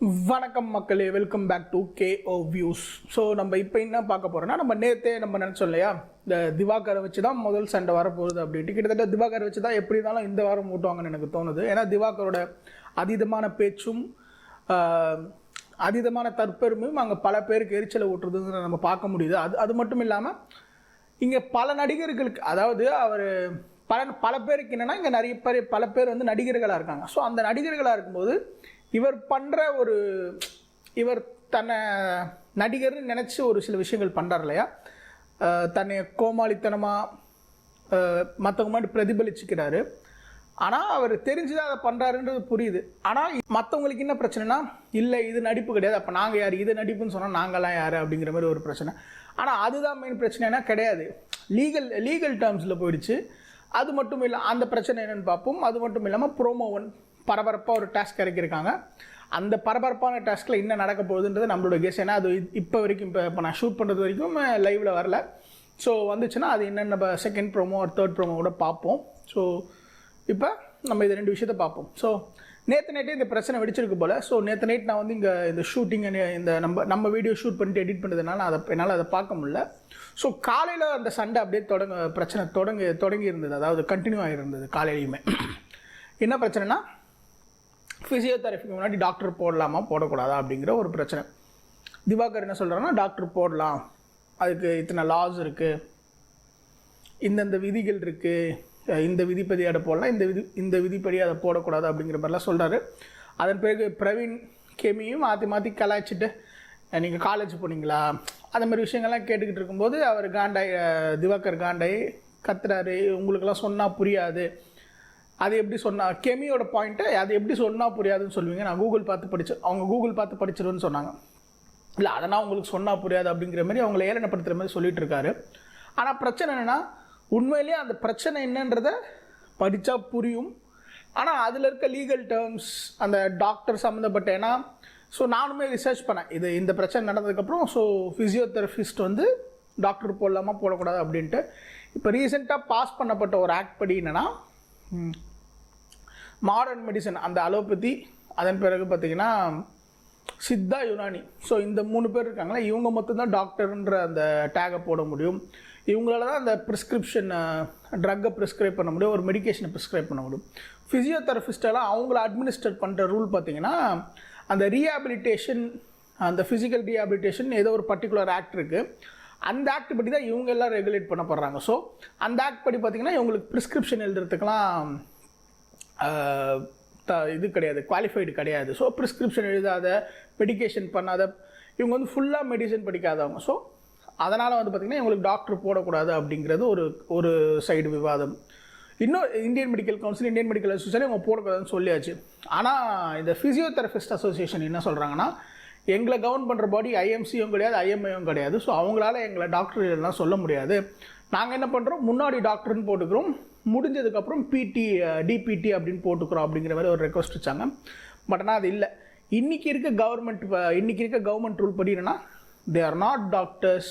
வணக்கம் மக்களே welcome back to K O views so நம்ம இப்போ என்ன பார்க்க போகிறோன்னா நம்ம நேற்றே நம்ம நினச்சோம் இல்லையா? இந்த திவாகரை வச்சு தான் முதல் சண்டை வரப்போகுது அப்படின்ட்டு. கிட்டத்தட்ட திவாகரை வச்சு தான் எப்படி இருந்தாலும் இந்த வாரம் ஓட்டுவாங்கன்னு எனக்கு தோணுது. ஏன்னா திவாகரோட அதீதமான பேச்சும் அதீதமான தற்பெருமையும் அங்கே பல பேருக்கு எரிச்சலை ஊட்டுறதுன்னு நம்ம பார்க்க முடியுது. அது அது மட்டும் இல்லாமல் இங்கே பல நடிகர்களுக்கு அதாவது அவர் பல பல பேருக்கு என்னென்னா இங்கே நிறைய பேர் பல பேர் வந்து நடிகர்களாக இருக்காங்க. ஸோ அந்த நடிகர்களாக இருக்கும்போது இவர் பண்ணுற ஒரு இவர் தன்னை நடிகர்னு நினச்சி ஒரு சில விஷயங்கள் பண்ணுறார் இல்லையா? தன்னை கோமாளித்தனமாக மற்றவங்க மாதிரி பிரதிபலிச்சுக்கிறாரு. ஆனால் அவர் தெரிஞ்சுதான் அதை பண்ணுறாருன்றது புரியுது. ஆனால் மற்றவங்களுக்கு என்ன பிரச்சனைனா இல்லை இது நடிப்பு கிடையாது. அப்போ நாங்கள் யார்? இது நடிப்புன்னு சொன்னால் நாங்களாம் யார்? அப்படிங்கிற மாதிரி ஒரு பிரச்சனை. ஆனால் அதுதான் மெயின் பிரச்சனைனா கிடையாது. லீகல் லீகல் டேர்ம்ஸில் போயிடுச்சு. அது மட்டும் இல்லை அந்த பிரச்சனை என்னென்னு பார்ப்போம். அது மட்டும் இல்லாமல் ப்ரோமோ ஒன் பரபரப்பாக ஒரு டாஸ்க் இறக்கியிருக்காங்க. அந்த பரபரப்பான டாஸ்கில் என்ன நடக்க போகுதுன்றது நம்மளோட கெஸ் ஏன்னா அது இப்போ வரைக்கும் இப்போ இப்போ நான் ஷூட் பண்ணுறது வரைக்கும் லைவில் வரல. ஸோ வந்துச்சுன்னா அது என்னென்ன செகண்ட் ப்ரோமோ ஒரு தேர்ட் ப்ரோமோ கூட பார்ப்போம். ஸோ இப்போ நம்ம இது ரெண்டு விஷயத்த பார்ப்போம். ஸோ நேற்று நைட்டே இந்த பிரச்சனை வெடிச்சிருக்கு போல். ஸோ நேற்று நைட் நான் வந்து இங்கே இந்த ஷூட்டிங் இந்த நம்ம நம்ம வீடியோ ஷூட் பண்ணிட்டு எடிட் பண்ணுறதுனால அதை என்னால் அதை பார்க்க முடில ஸோ காலையில் அந்த சண்டை அப்படியே தொடங்க பிரச்சனை தொடங்கி தொடங்கி இருந்தது. அதாவது கண்டினியூ ஆகிருந்தது காலையிலையுமே. என்ன பிரச்சனைனா ஃபிசியோதெரபிக்கு முன்னாடி டாக்டர் போடலாமா போடக்கூடாதா அப்படிங்கிற ஒரு பிரச்சனை. திவாகர் என்ன சொல்கிறாருன்னா டாக்டர் போடலாம். அதுக்கு இத்தனை லாஸ் இருக்குது இந்தந்த விதிகள் இருக்குது இந்த விதிப்படி அதை போடலாம் இந்த விதி இந்த விதிப்படி அதை போடக்கூடாது அப்படிங்கிற மாதிரிலாம் சொல்கிறாரு அதன் பிறகு பிரவீன் கெமியும் மாற்றி மாற்றி கலாய்ச்சிட்டு நீங்கள் காலேஜ் போனீங்களா? அந்த மாதிரி விஷயங்கள்லாம் கேட்டுக்கிட்டு இருக்கும்போது அவர் காண்டாய் திவாகர் காண்டாய் கத்துறாரு. உங்களுக்கெல்லாம் சொன்னால் புரியாது. அது எப்படி சொன்னால் கெமியோட பாயிண்ட்டை அது எப்படி சொன்னால் புரியாதுன்னு சொல்லுவீங்க. நான் கூகுள் பார்த்து படிச்சு அவங்க கூகுள் பார்த்து படிச்சிருன்னு சொன்னாங்க. இல்லை அதெல்லாம் உங்களுக்கு சொன்னால் புரியாது அப்படிங்கிற மாதிரி அவங்கள ஏளனப்படுத்துகிற மாதிரி சொல்லிட்டு இருக்காரு. ஆனால் பிரச்சனை என்னென்னா உண்மையிலேயே அந்த பிரச்சனை என்னன்றத படித்தா புரியும். ஆனால் அதில் இருக்க லீகல் டேர்ம்ஸ் அந்த டாக்டர் சம்மந்தப்பட்ட ஏன்னா ஸோ நானுமே ரிசர்ச் பண்ணேன். இது இந்த பிரச்சனை நடந்ததுக்கப்புறம் ஸோ ஃபிசியோதெரபிஸ்ட் வந்து டாக்டர் போடலாமா போடக்கூடாது அப்படின்ட்டு. இப்போ ரீசெண்டாக பாஸ் பண்ணப்பட்ட ஒரு ஆக்ட் படி என்னென்னா மாடர்ன் மெடிசன் அந்த அலோபதி அதன் பிறகு பார்த்திங்கன்னா சித்தா யுனானி. ஸோ இந்த மூணு பேர் இருக்காங்களா இவங்க மட்டும்தான் டாக்டர்ன்ற அந்த டேகை போட முடியும். இவங்களால தான் அந்த ப்ரிஸ்கிரிப்ஷன் ட்ரக்கை ப்ரிஸ்கிரைப் பண்ண முடியும் ஒரு மெடிகேஷனை ப்ரிஸ்கிரைப் பண்ண முடியும். ஃபிசியோதெரபிஸ்டெல்லாம் அவங்கள அட்மினிஸ்டர் பண்ணுற ரூல் பார்த்தீங்கன்னா அந்த ரீஹாபிலிட்டேஷன் அந்த ஃபிசிக்கல் ரீஹாபிலிட்டேஷன் ஏதோ ஒரு பர்டிகுலர் ஆக்ட் இருக்குது அந்த ஆக்ட் படி தான் இவங்க எல்லாம் ரெகுலேட் பண்ண போடுறாங்க ஸோ அந்த ஆக்ட் படி பார்த்திங்கன்னா இவங்களுக்கு ப்ரிஸ்கிரிப்ஷன் எழுதுறதுக்கெலாம் த- இது கிடையாது குவாலிஃபைடு கிடையாது. ஸோ ப்ரிஸ்கிரிப்ஷன் எழுதாத மெடிக்கேஷன் பண்ணாத இவங்க வந்து ஃபுல்லாக மெடிசன் படிக்காதவங்க. ஸோ அதனால் வந்து பார்த்திங்கன்னா இவங்களுக்கு டாக்டர் போடக்கூடாது அப்படிங்கிறது ஒரு ஒரு சைடு விவாதம். இன்னும் Indian medical council Indian medical association இவங்க போடக்கூடாதுன்னு சொல்லியாச்சு. ஆனால் இந்த ஃபிசியோதெரபிஸ்ட் அசோசியேஷன் என்ன சொல்கிறாங்கன்னா எங்களை கவர்ன் பண்ணுற பாடி ஐஎம்சியும் கிடையாது ஐஎம்ஐயும் கிடையாது. ஸோ அவங்களால எங்களை டாக்டர் எல்லாம் சொல்ல முடியாது. நாங்கள் என்ன பண்ணுறோம் முன்னாடி டாக்டர்னு போட்டுக்கிறோம். முடிஞ்சதுக்கப்புறம் பிடி டிபிடி அப்படின்னு போட்டுக்கிறோம் அப்படிங்கிற மாதிரி ஒரு ரெக்வஸ்ட் வச்சாங்க. பட் ஆனால் அது இல்லை. இன்றைக்கி இருக்க கவர்மெண்ட் இன்றைக்கி இருக்க கவர்மெண்ட் ரூல் படி they are not doctors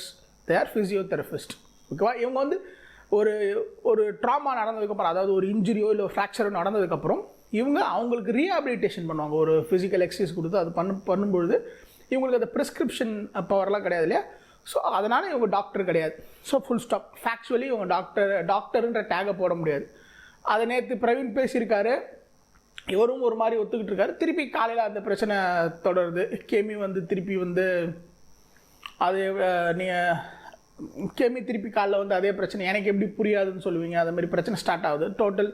they are physiotherapist ஓகேவா இவங்க வந்து ஒரு ஒரு ட்ராமா நடந்ததுக்கப்புறம் அதாவது ஒரு இன்ஜுரியோ இல்லை ஃப்ராக்சரோ நடந்ததுக்கப்புறம் இவங்க அவங்களுக்கு ரீஹாபிலிட்டேஷன் பண்ணுவாங்க. ஒரு ஃபிசிக்கல் எக்ஸசைஸ் கொடுத்து அது பண்ணு பண்ணும்பொழுது இவங்களுக்கு அந்த ப்ரிஸ்கிரிப்ஷன் பவர்லாம் கிடையாது இல்லையா? ஸோ அதனால் இவங்க டாக்டர் கிடையாது. ஸோ ஃபுல் ஸ்டாப் ஃபேக்சுவலி இவங்க டாக்டர் டாக்டருன்ற டேகை போட முடியாது. அதை நேற்று பிரவீன் பேசியிருக்காரு. இவரும் ஒரு மாதிரி ஒத்துக்கிட்டு இருக்காரு. திருப்பி காலையில் அந்த பிரச்சனை தொடருது. கேமி வந்து திருப்பி வந்து அது நீங்கள் கெமி திருப்பி காலைல வந்து அதே பிரச்சனை எனக்கு எப்படி புரியாதுன்னு சொல்லுவீங்க. அது மாதிரி பிரச்சனை ஸ்டார்ட் ஆகுது. டோட்டல்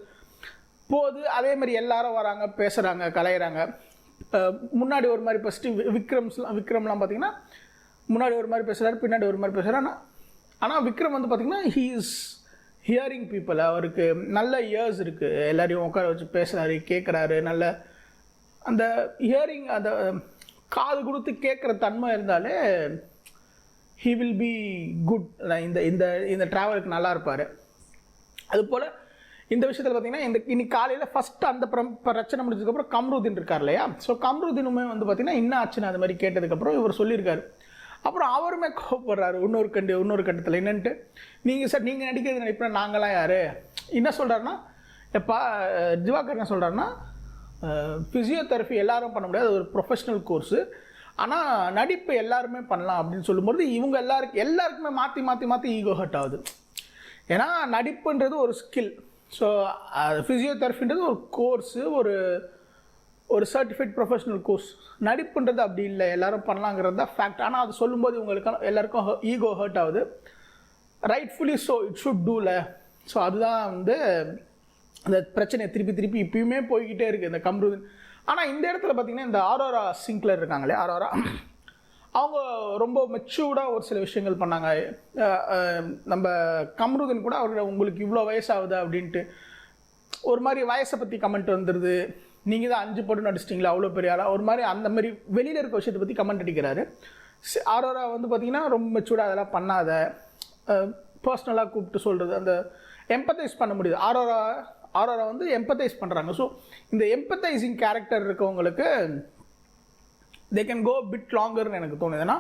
போது அதே மாதிரி எல்லாரும் வராங்க பேசுகிறாங்க கலையிறாங்க. முன்னாடி ஒரு மாதிரி ஃபஸ்ட்டு விக்ரம்ஸ்லாம் விக்ரம்லாம் பார்த்தீங்கன்னா முன்னாடி ஒரு மாதிரி பேசுகிறாரு பின்னாடி ஒரு மாதிரி பேசுகிறாரு ஆனால் ஆனால் விக்ரம் வந்து பார்த்தீங்கன்னா ஹீ இஸ் ஹியரிங் பீப்புள் அவருக்கு நல்ல இயர்ஸ் இருக்குது எல்லாரையும் உட்கார வச்சு பேசுகிறாரு கேட்குறாரு நல்ல அந்த ஹியரிங் அந்த காது கொடுத்து கேட்குற தன்மை இருந்தாலே ஹீ வில் பி குட் இந்த இந்த இந்த ட்ராவலுக்கு நல்லா இருப்பார். அதுபோல் இந்த விஷயத்தில் பார்த்தீங்கன்னா இந்த இன்னைக்கு காலையில் ஃபஸ்ட்டு அந்த பிரம்- பிரச்சனை முடிஞ்சதுக்கப்புறம் கம்ருதீன் இருக்கார் இல்லையா? ஸோ கம்ருதீனுமே வந்து பார்த்தீங்கன்னா என்ன ஆச்சுன்னு அது மாதிரி கேட்டதுக்கப்புறம் இவர் சொல்லியிருக்காரு. அப்புறம் அவருமே கோவப்படுறாரு. இன்னொரு கண்டு இன்னொரு கட்டத்தில் என்னன்ட்டு நீங்கள் சார் நீங்கள் நடிக்கிறது நடிப்பினா நாங்களாம் யார்? என்ன சொல்கிறாருன்னா எப்பா திவாகர் என்ன சொல்கிறாருன்னா ஃபிசியோதெரப்பி எல்லாரும் பண்ண முடியாது. ஒரு ப்ரொஃபஷ்னல் கோர்ஸு ஆனால் நடிப்பு எல்லாருமே பண்ணலாம் அப்படின்னு சொல்லும்போது இவங்க எல்லாருக்கும் எல்லாருக்குமே மாற்றி மாற்றி மாற்றி ஈகோ ஹர்ட் ஆகுது. ஏன்னா நடிப்புன்றது ஒரு ஸ்கில் ஸோ ஃபிசியோதெரபின்றது ஒரு கோர்ஸு ஒரு ஒரு சர்டிஃபைட் ப்ரொஃபஷனல் கோர்ஸ் நடிப்புன்றது அப்படி இல்லை. எல்லாரும் பண்ணலாங்கிறது தான் ஃபேக்ட் ஆனால் அது சொல்லும்போது இவங்களுக்கு எல்லாருக்கும் ஈகோ ஹர்ட் ஆகுது. ரைட்ஃபுல்லி ஸோ இட் ஷுட் டூல ஸோ அதுதான் வந்து அந்த பிரச்சனை திருப்பி திருப்பி இப்பயுமே போய்கிட்டே இருக்குது இந்த கம்ருதன் ஆனால் இந்த இடத்துல பார்த்தீங்கன்னா இந்த ஆரோரா சிங்க்லர் இருக்காங்களே ஆரோரா அவங்க ரொம்ப மெச்சூர்டாக ஒரு சில விஷயங்கள் பண்ணாங்க. நம்ம கம்ருதன் கூட அவர்கிட்ட உங்களுக்கு இவ்வளோ வயசாகுது அப்படின்ட்டு ஒரு மாதிரி வயசை பற்றி கமெண்ட் வந்துடுது நீங்கள் தான் அஞ்சு படம் நடிச்சிட்டிங்களா அவ்வளோ பெரிய ஆளாக ஒரு மாதிரி அந்த மாதிரி வெளியில் இருக்க விஷயத்தை பற்றி கமெண்ட் அடிக்கிறாரு. ஆரோரா வந்து பார்த்திங்கன்னா ரொம்ப மெச்சூர்டாக அதெல்லாம் பண்ணாத. பர்சனலாக கூப்பிட்டு சொல்கிறது அந்த எம்பத்தைஸ் பண்ண முடியுது. ஆரோரா ஆரோரா வந்து எம்பத்தைஸ் பண்ணுறாங்க ஸோ இந்த எம்பத்தைசிங் கேரக்டர் இருக்கவங்களுக்கு தே கேன் கோ பிட் லாங்கர்னு எனக்கு தோணுது. ஏன்னா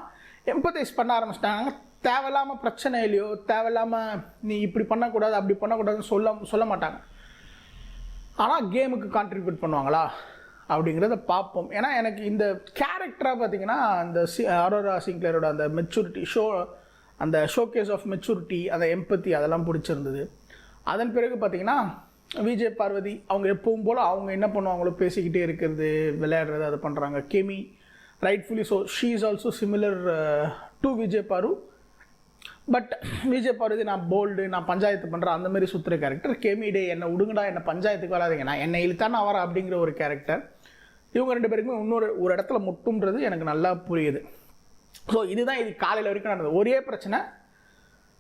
எம்பத்தைஸ் பண்ண ஆரம்பிச்சிட்டாங்க. தேவையில்லாமல் பிரச்சனையிலையோ தேவையில்லாமல் நீ இப்படி பண்ணக்கூடாது அப்படி பண்ணக்கூடாதுன்னு சொல்ல சொல்ல மாட்டாங்க. ஆனால் கேமுக்கு கான்ட்ரிபியூட் பண்ணுவாங்களா? அப்படிங்கிறத பார்ப்போம். ஏன்னா எனக்கு இந்த கேரக்டராக பார்த்தீங்கன்னா அந்த சி அரோரா சிங்க்லரோட அந்த மெச்சூரிட்டி ஷோ அந்த ஷோகேஸ் ஆஃப் மெச்சூரிட்டி அந்த எம்பத்தி அதெல்லாம் பிடிச்சிருந்தது. அதன் பிறகு பார்த்தீங்கன்னா விஜய் பார்வதி அவங்க எப்பவும் போல் அவங்க என்ன பண்ணுவாங்களோ பேசிக்கிட்டே இருக்கிறது விளையாடுறது அதை பண்ணுறாங்க கெமி rightfully so she is also similar to Vijay பாரு. பட் விஜய் பார்வதி நான் போல்டு நான் பஞ்சாயத்து பண்ணுறேன் அந்த மாதிரி சுற்றுற கேரக்டர் கேமிடே என்னை விடுங்கடா என்னை பஞ்சாயத்துக்கு வராதீங்க. நான் என்னை இழுத்தான வர அப்படிங்கிற ஒரு கேரக்டர் இவங்க ரெண்டு பேருக்குமே இன்னொரு ஒரு இடத்துல முட்டுன்றது எனக்கு நல்லா புரியுது. ஸோ இதுதான் இது காலையில் வரைக்கும் நடந்தது. ஒரே பிரச்சனை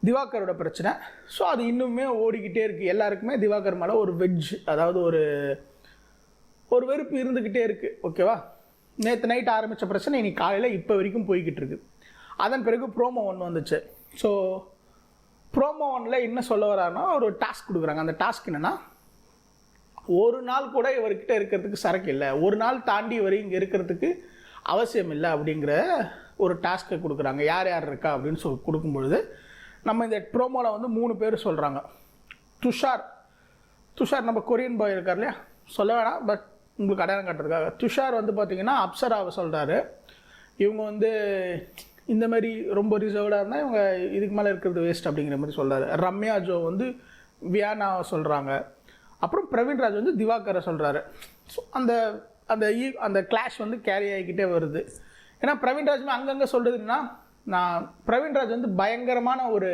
திவாகரோட பிரச்சனை. ஸோ அது இன்னுமே ஓடிக்கிட்டே இருக்குது எல்லாருக்குமே திவாகர் மேலே ஒரு வெஜ் அதாவது ஒரு ஒரு வெறுப்பு இருந்துக்கிட்டே இருக்குது ஓகேவா நேற்று நைட் ஆரம்பித்த பிரச்சனை இன்னைக்கு காலையில் இப்போ வரைக்கும் போய்கிட்டு இருக்கு. அதன் பிறகு ப்ரோமோ ஒன்று வந்துச்சு. ஸோ ப்ரோமோ ஒன்றில் என்ன சொல்ல வராருன்னா ஒரு டாஸ்க் கொடுக்குறாங்க. அந்த டாஸ்க் என்னென்னா ஒரு நாள் கூட இவர்கிட்ட இருக்கிறதுக்கு சரக்கு இல்லை. ஒரு நாள் தாண்டி இவர் இங்கே இருக்கிறதுக்கு அவசியம் இல்லை அப்படிங்கிற ஒரு டாஸ்க்கை கொடுக்குறாங்க. யார் யார் இருக்கா அப்படின்னு சொல் கொடுக்கும்பொழுது நம்ம இந்த ப்ரோமோவில் வந்து மூணு பேர் சொல்கிறாங்க துஷார். துஷார் நம்ம கொரியன் பாய் இருக்கார் இல்லையா? சொல்ல வேணாம் பட் உங்களுக்கு அடையாளம் கட்டுறதுக்காக. துஷார் வந்து பார்த்திங்கன்னா அப்சராவை சொல்கிறாரு இவங்க வந்து இந்த மாதிரி ரொம்ப ரிசர்வ்டாக இருந்தால் இவங்க இதுக்கு மேலே இருக்கிறது வேஸ்ட் அப்படிங்கிற மாதிரி சொல்கிறாரு ரம்யா ஜோ வந்து வியானாவை சொல்கிறாங்க அப்புறம் பிரவீன்ராஜ் வந்து திவாகரை சொல்கிறாரு ஸோ அந்த அந்த ஈ அந்த கிளாஷ் வந்து கேரி ஆகிக்கிட்டே வருது. ஏன்னா பிரவீன்ராஜுமே அங்கங்கே சொல்கிறதுன்னா நான் பிரவீன்ராஜ் வந்து பயங்கரமான ஒரு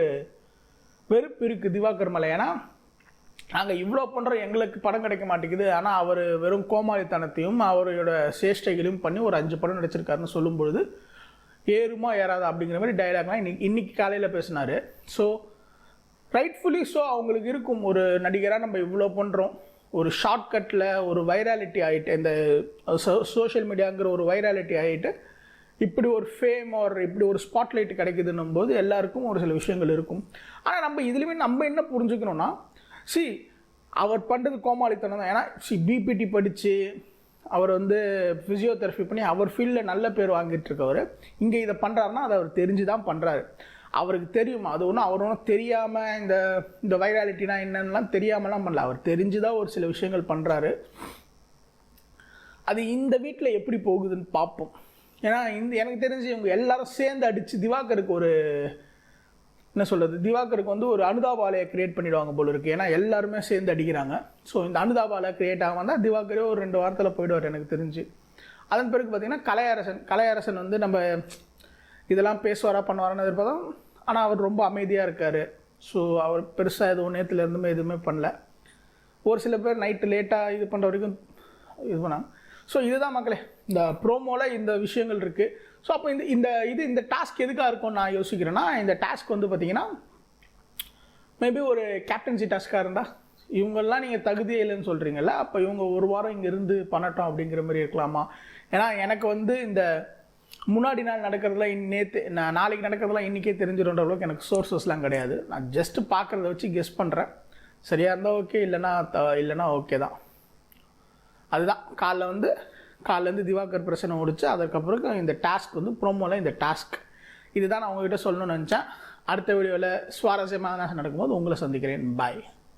வெறுப்பு இருக்குது திவாகர் மலை. ஏன்னா நாங்கள் இவ்வளோ பண்ணுறோம் எங்களுக்கு படம் கிடைக்க மாட்டேங்குது. ஆனால் அவர் வெறும் கோமாளித்தனத்தையும் அவரோட சேஷ்டைகளையும் பண்ணி ஒரு அஞ்சு படம் நடிச்சிருக்காருன்னு சொல்லும்பொழுது ஏறுமா ஏறாதா அப்படிங்கிற மாதிரி டைலாக்லாம் இன்னைக்கு இன்னைக்கு காலையில் பேசினார். ஸோ ரைட்ஃபுல்லி ஸோ அவங்களுக்கு இருக்கும் ஒரு நடிகராக நம்ம இவ்வளோ பண்ணுறோம் ஒரு ஷார்ட்கட்டில் ஒரு வைராலிட்டி ஆகிட்டு இந்த சோஷியல் மீடியாங்கிற ஒரு வைராலிட்டி ஆகிட்டு இப்படி ஒரு ஃபேம் ஒரு இப்படி ஒரு ஸ்பாட்லைட் கிடைக்குதுன்னும் போது எல்லாருக்கும் ஒரு சில விஷயங்கள் இருக்கும். ஆனால் நம்ம இதுலேயுமே நம்ம என்ன புரிஞ்சுக்கணும்னா சி அவர் பண்ணுறது கோமாளித்தனம் தான். ஏன்னா சி பிபிடி படித்து அவர் வந்து ஃபிசியோதெரப்பி பண்ணி அவர் ஃபீல்டில் நல்ல பேர் வாங்கிட்டு இருக்கவர் இங்கே இதை பண்ணுறாருன்னா அதை அவர் தெரிஞ்சு தான் பண்ணுறாரு அவருக்கு தெரியுமா? அது ஒன்றும் அவர் ஒன்றும் தெரியாமல் இந்த இந்த வைராலிட்டினா என்னென்னலாம் தெரியாமலாம் பண்ணல. அவர் தெரிஞ்சு தான் ஒரு சில விஷயங்கள் பண்ணுறாரு அது இந்த வீட்டில் எப்படி போகுதுன்னு பார்ப்போம் ஏன்னா இந்த எனக்கு தெரிஞ்சு இவங்க எல்லாரும் சேர்ந்து அடித்து திவாகருக்கு ஒரு என்ன சொல்கிறது திவாகருக்கு வந்து ஒரு அனுதாபாலையை கிரியேட் பண்ணிடுவாங்க போல இருக்கு. ஏன்னா எல்லாருமே சேர்ந்து அடிக்கிறாங்க. ஸோ இந்த அனுதாபாலை கிரியேட் ஆக வந்தால் திவாகரே ஒரு ரெண்டு வாரத்தில் போயிடுவார் எனக்கு தெரிஞ்சு. அதன் பிறகு பார்த்தீங்கன்னா கலையரசன் கலையரசன் வந்து நம்ம இதெல்லாம் பேசுவாரா பண்ணுவாரான்னு எதிர்பார்த்தோம். ஆனால் அவர் ரொம்ப அமைதியாக இருக்கார். ஸோ அவர் பெருசாக எதுவும் நேற்றுல இருந்துமே எதுவுமே பண்ணல. ஒரு சில பேர் நைட்டு லேட்டாக இது பண்ணுற வரைக்கும் இது பண்ணாங்க. ஸோ இதுதான் மக்களே இந்த ப்ரோமோவில் இந்த விஷயங்கள் இருக்குது ஸோ அப்போ இந்த இந்த இது இந்த டாஸ்க் எதுக்காக இருக்கும்னு நான் யோசிக்கிறேன்னா இந்த டாஸ்க் வந்து பார்த்தீங்கன்னா மேபி ஒரு கேப்டன்சி டாஸ்க்காக இருந்தால் இவங்கெல்லாம் நீங்கள் தகுதியே இல்லைன்னு சொல்கிறீங்கல்ல அப்போ இவங்க ஒரு வாரம் இங்கே இருந்து பண்ணட்டும் அப்படிங்கிற மாதிரி இருக்கலாமா? ஏன்னா எனக்கு வந்து இந்த முன்னாடி நாள் நடக்கிறதுலாம் இன் நேற்று நான் நாளைக்கு நடக்கிறதுலாம் இன்றைக்கே தெரிஞ்சிடும்ன்ற அளவுக்கு எனக்கு சோர்சஸ்லாம் கிடையாது. நான் ஜஸ்ட்டு பார்க்குறத வச்சு கெஸ் பண்ணுறேன் சரியாக இருந்தால் ஓகே இல்லைன்னா த இல்லைன்னா ஓகே தான். அதுதான். காலைல வந்து காலேருந்து திவாகர் பிரச்சனை முடிச்சு அதுக்கப்புறம் இந்த டாஸ்க் வந்து ப்ரோமோவில் இந்த டாஸ்க். இதுதான் நான் உங்ககிட்ட சொல்லணும்னு நினச்சேன். அடுத்த வீடியோவில் சுவாரஸ்யமாக நடக்கும்போது உங்களை சந்திக்கிறேன். பாய்